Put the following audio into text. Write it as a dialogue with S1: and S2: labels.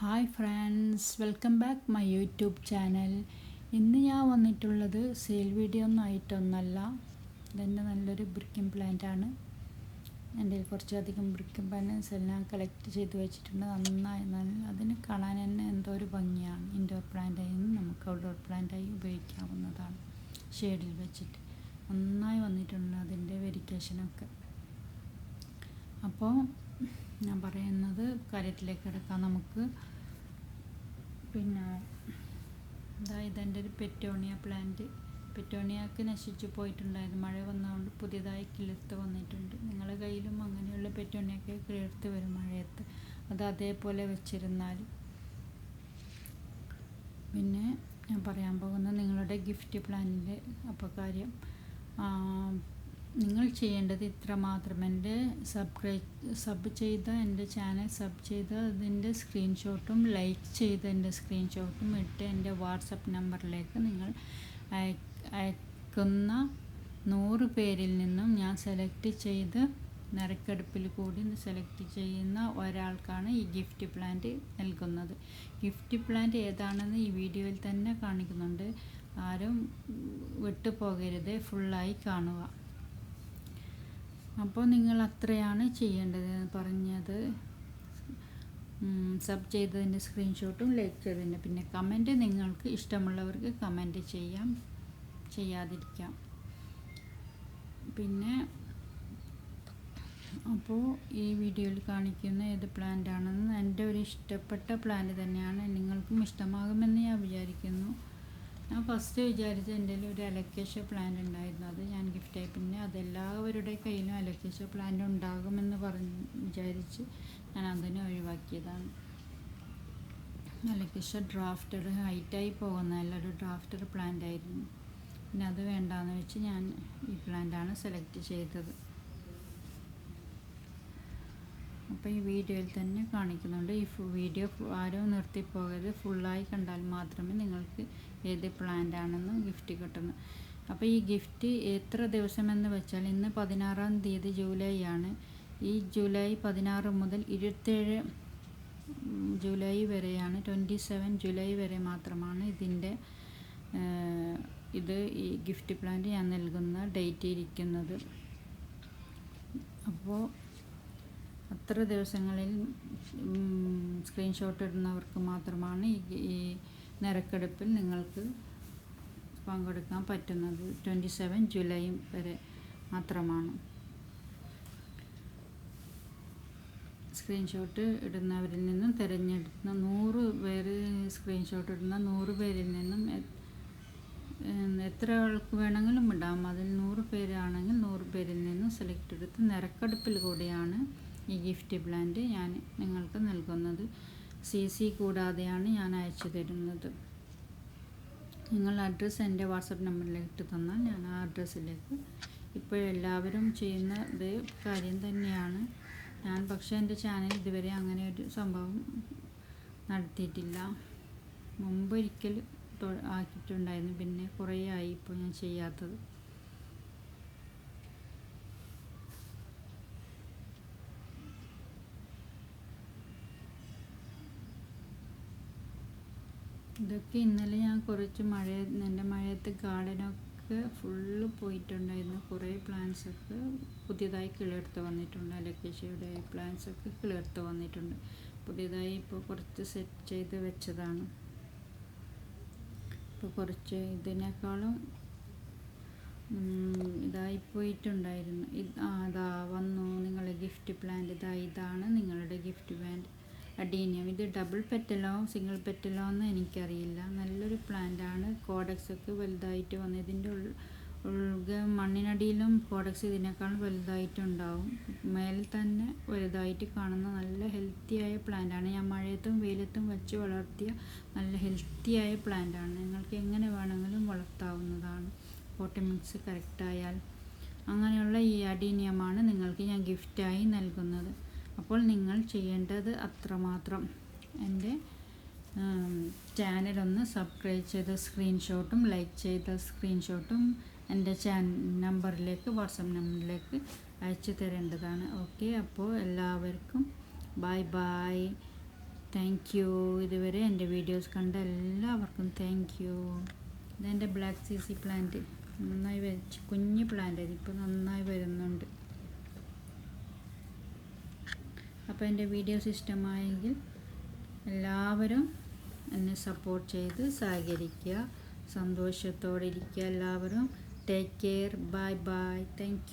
S1: Hi friends welcome back my YouTube channel ഇന്ന് ഞാൻ വന്നിട്ടുള്ളത് സെയിൽ വീഡിയോ ഒന്നും ആയിട്ടൊന്നല്ല. ഇതെന്റെ നല്ലൊരു ബ്രിക്കിംഗ് പ്ലാന്റ് ആണ്. എന്റെ കുറച്ചധികം ബ്രിക്കിം പ്ലാന്റ്സ് എല്ലാം കളക്ട് ചെയ്ത് വെച്ചിട്ടുണ്ട്. നന്നായി നല്ല അതിന് കാണാൻ തന്നെ എന്തോ ഒരു ഭംഗിയാണ്. ഇൻഡോർ പ്ലാന്റായി നമുക്ക് ഔട്ട്ഡോർ പ്ലാന്റായി ഉപയോഗിക്കാവുന്നതാണ്. ഷെയ്ഡിൽ വെച്ചിട്ട്. നന്നായി വന്നിട്ടുണ്ട് അതിന്റെ വെരിക്കേഷനൊക്കെ അപ്പോൾ ഞാൻ പറയുന്നത് കാര്യത്തിലേക്ക് എടുക്കാം നമുക്ക്. പിന്നെ ഇതാ ഇതെന്റെ ഒരു പെറ്റോണിയ പ്ലാന്റ് പെറ്റോണിയൊക്കെ നശിച്ചു പോയിട്ടുണ്ടായിരുന്നു മഴ വന്നതുകൊണ്ട് പുതിയതായി കിളിർത്ത് വന്നിട്ടുണ്ട്. നിങ്ങളുടെ കയ്യിലും അങ്ങനെയുള്ള പെറ്റോണിയൊക്കെ കിളിർത്ത് വരും മഴയത്ത്. അത് അതേപോലെ വെച്ചിരുന്നാൽ. പിന്നെ ഞാൻ പറയാൻ പോകുന്നത് നിങ്ങളുടെ ഗിഫ്റ്റ് പ്ലാനിന്റെ അപ്പോൾ കാര്യം നിങ്ങൾ ചെയ്യേണ്ടത് ഇത്ര മാത്രം. എന്റെ സബ്സ്ക്രൈബ് സബ് ചെയ്ത എന്റെ ചാനൽ സബ് ചെയ്ത അതിന്റെ സ്ക്രീൻഷോട്ടും ലൈക്ക് ചെയ്ത എന്റെ സ്ക്രീൻഷോട്ടും ഇട്ട് എന്റെ വാട്സപ്പ് നമ്പറിലേക്ക് നിങ്ങൾ അയക്കുന്ന നൂറ് പേരിൽ നിന്നും ഞാൻ സെലക്ട് ചെയ്ത് നറുക്കെടുപ്പിൽ കൂടി സെലക്ട് ചെയ്യുന്ന ഒരാൾക്കാണ് ഈ ഗിഫ്റ്റ് പ്ലാന്റ് നൽകുന്നത്. ഗിഫ്റ്റ് പ്ലാന്റ് ഏതാണെന്ന് ഈ വീഡിയോയിൽ തന്നെ കാണിക്കുന്നുണ്ട്. ആരും വിട്ടുപോകരുത്. ഫുള്ളായി കാണുക. അപ്പോൾ നിങ്ങൾ അത്രയാണ് ചെയ്യേണ്ടത് പറഞ്ഞത്. സബ് ചെയ്തതിന്റെ സ്ക്രീൻഷോട്ടും ലൈക്ക് ചെയ്തതിന്റെ പിന്നെ കമന്റ് നിങ്ങൾക്ക് ഇഷ്ടമുള്ളവർക്ക് കമന്റ് ചെയ്യാം. ചെയ്യാതിരിക്കാം. പിന്നെ അപ്പോൾ ഈ വീഡിയോയിൽ കാണിക്കുന്ന ഏത് പ്ലാന്റ് ആണെന്ന് എന്റെ ഒരു ഇഷ്ടപ്പെട്ട പ്ലാന്റ് തന്നെയാണ്. നിങ്ങൾക്കും ഇഷ്ടമാകുമെന്ന് ഞാൻ വിചാരിക്കുന്നു. ഞാൻ ഫസ്റ്റ് വിചാരിച്ച എന്റെ ഒരു അലക്കേഷ്യ പ്ലാന്റ് ഉണ്ടായിരുന്നു. അത് ഞാൻ ഗിഫ്റ്റായി പിന്നെ അതെല്ലാവരുടെ കയ്യിലും അലക്കേഷ്യ പ്ലാന്റ് ഉണ്ടാകുമെന്ന് പറഞ്ഞ് വിചാരിച്ച് ഞാൻ അതിനെ ഒഴിവാക്കിയതാണ്. അലക്കേഷ്യ ഡ്രാഫ്റ്റർ ഹൈറ്റായി പോകുന്ന ഒരു ഡ്രാഫ്റ്റർ പ്ലാന്റ് ആയിരുന്നു. പിന്നെ അത് വേണ്ടാന്ന് വെച്ച് ഞാൻ ഈ പ്ലാന്റാണ് സെലക്ട് ചെയ്തത്. അപ്പോൾ ഈ വീഡിയോയിൽ തന്നെ കാണിക്കുന്നുണ്ട്. ഈ വീഡിയോ ആരും നിർത്തിപ്പോകരുത് ഫുള്ളായി കണ്ടാൽ മാത്രമേ നിങ്ങൾക്ക് ഏത് പ്ലാന്റ് ആണെന്ന് ഗിഫ്റ്റ് കിട്ടുന്നു. അപ്പോൾ ഈ ഗിഫ്റ്റ് എത്ര ദിവസമെന്ന് വെച്ചാൽ ഇന്ന് പതിനാറാം തീയതി ജൂലൈ ആണ്. ഈ ജൂലൈ പതിനാറ് മുതൽ ഇരുപത്തേഴ് ജൂലൈ വരെയാണ് ട്വന്റി സെവൻ ജൂലൈ വരെ മാത്രമാണ് ഇതിന്റെ ഇത് ഈ ഗിഫ്റ്റ് പ്ലാന്റ് ഞാൻ നൽകുന്ന ഡേറ്റ് ഇരിക്കുന്നത്. അപ്പോൾ അത്ര ദിവസങ്ങളിൽ സ്ക്രീൻഷോട്ട് ഇടുന്നവർക്ക് മാത്രമാണ് ഈ നിരക്കെടുപ്പിൽ നിങ്ങൾക്ക് പങ്കെടുക്കാൻ പറ്റുന്നത്. ട്വന്റി സെവൻ ജൂലൈ വരെ മാത്രമാണ്. സ്ക്രീൻഷോട്ട് ഇടുന്നവരിൽ നിന്നും തിരഞ്ഞെടുക്കുന്ന നൂറ് പേര് സ്ക്രീൻഷോട്ട് ഇടുന്ന നൂറ് പേരിൽ നിന്നും എത്ര ആൾക്ക് വേണമെങ്കിലും ഇടാം. അതിൽ നൂറ് പേരാണെങ്കിൽ നൂറ് പേരിൽ നിന്നും സെലക്ട് എടുത്ത് നിരക്കെടുപ്പിൽ കൂടിയാണ് ഈ ഗിഫ്റ്റ് പ്ലാന്റ് ഞാൻ നിങ്ങൾക്ക് നൽകുന്നത്. സി സി കൂടാതെയാണ് ഞാൻ അയച്ചു തരുന്നത്. നിങ്ങൾ അഡ്രസ്സ് എന്റെ വാട്സപ്പ് നമ്പറിലേക്ക് തന്നാൽ ഞാൻ ആ അഡ്രസ്സിലേക്ക് ഇപ്പോഴെല്ലാവരും ചെയ്യുന്ന ഇത് കാര്യം തന്നെയാണ്. ഞാൻ പക്ഷേ എന്റെ ചാനൽ ഇതുവരെ അങ്ങനെ ഒരു സംഭവം നടത്തിയിട്ടില്ല. മുമ്പ് ഒരിക്കൽ ആക്കിയിട്ടുണ്ടായിരുന്നു. പിന്നെ കുറേ ആയി ഇപ്പോൾ ഞാൻ ചെയ്യാത്തത്. ഇതൊക്കെ ഇന്നലെ ഞാൻ കുറച്ച് മഴ എന്റെ മഴയത്ത് ഗാർഡനൊക്കെ ഫുള്ള് പോയിട്ടുണ്ടായിരുന്നു. കുറേ പ്ലാന്റ്സൊക്കെ പുതിയതായി കിളിർത്ത് വന്നിട്ടുണ്ട്. അലക്കേഷ്യയുടെ പ്ലാന്റ്സൊക്കെ കിളിർത്ത് വന്നിട്ടുണ്ട്. പുതിയതായി ഇപ്പോൾ കുറച്ച് സെറ്റ് ചെയ്ത് വെച്ചതാണ്. ഇപ്പോൾ കുറച്ച് ഇതിനേക്കാളും ഇതായി പോയിട്ടുണ്ടായിരുന്നു. ഇത് അതാ വന്നു. നിങ്ങളുടെ ഗിഫ്റ്റ് പ്ലാന്റ് ഇതാ ഇതാണ് നിങ്ങളുടെ ഗിഫ്റ്റ് പ്ലാന്റ് അഡീനിയം ഇത് ഡബിൾ പെറ്റലോ സിംഗിൾ പെറ്റലോ എന്ന് എനിക്കറിയില്ല. നല്ലൊരു പ്ലാന്റാണ് കോഡക്സ് ഒക്കെ വലുതായിട്ട് വന്ന് ഇതിന്റെ ഉൾഗ മണ്ണിനടിയിലും കോഡക്സ് ഇതിനേക്കാളും വലുതായിട്ടുണ്ടാവും. മേലിൽ തന്നെ വലുതായിട്ട് കാണുന്ന നല്ല ഹെൽത്തിയായ പ്ലാന്റാണ് ഞാൻ മഴയത്തും വെയിലത്തും വെച്ച് വളർത്തിയ നല്ല ഹെൽത്തിയായ പ്ലാന്റാണ് നിങ്ങൾക്ക് എങ്ങനെ വേണമെങ്കിലും വളർത്താവുന്നതാണ്. പോട്ടി കറക്റ്റായാൽ അങ്ങനെയുള്ള ഈ അഡീനിയമാണ് നിങ്ങൾക്ക് ഞാൻ ഗിഫ്റ്റായി നൽകുന്നത്. അപ്പോൾ നിങ്ങൾ ചെയ്യേണ്ടത് അത്രമാത്രം. എന്റെ ചാനൽ ഒന്ന് സബ്സ്ക്രൈബ് ചെയ്ത സ്ക്രീൻഷോട്ടും ലൈക്ക് ചെയ്ത സ്ക്രീൻഷോട്ടും എന്റെ ചാൻ നമ്പറിലേക്ക് വാട്സപ്പ് നമ്പറിലേക്ക് അയച്ചു തരേണ്ടതാണ്. ഓക്കെ അപ്പോൾ എല്ലാവർക്കും ബായ് ബായ് താങ്ക് യു. ഇതുവരെ എന്റെ വീഡിയോസ് കണ്ട എല്ലാവർക്കും താങ്ക് യു. ഇതെന്റെ ബ്ലാക്ക് സി സി പ്ലാന്റ്. നന്നായി കുഞ്ഞ് പ്ലാന്റ് ഇപ്പോൾ നന്നായി വരുന്നുണ്ട്. അപ്പോൾ എന്റെ വീഡിയോസ് ഇഷ്ടമായെങ്കിൽ എല്ലാവരും എന്നെ സപ്പോർട്ട് ചെയ്ത് സഹകരിക്കുക സന്തോഷത്തോടെ ഇരിക്കുക എല്ലാവരും. Take care bye bye thank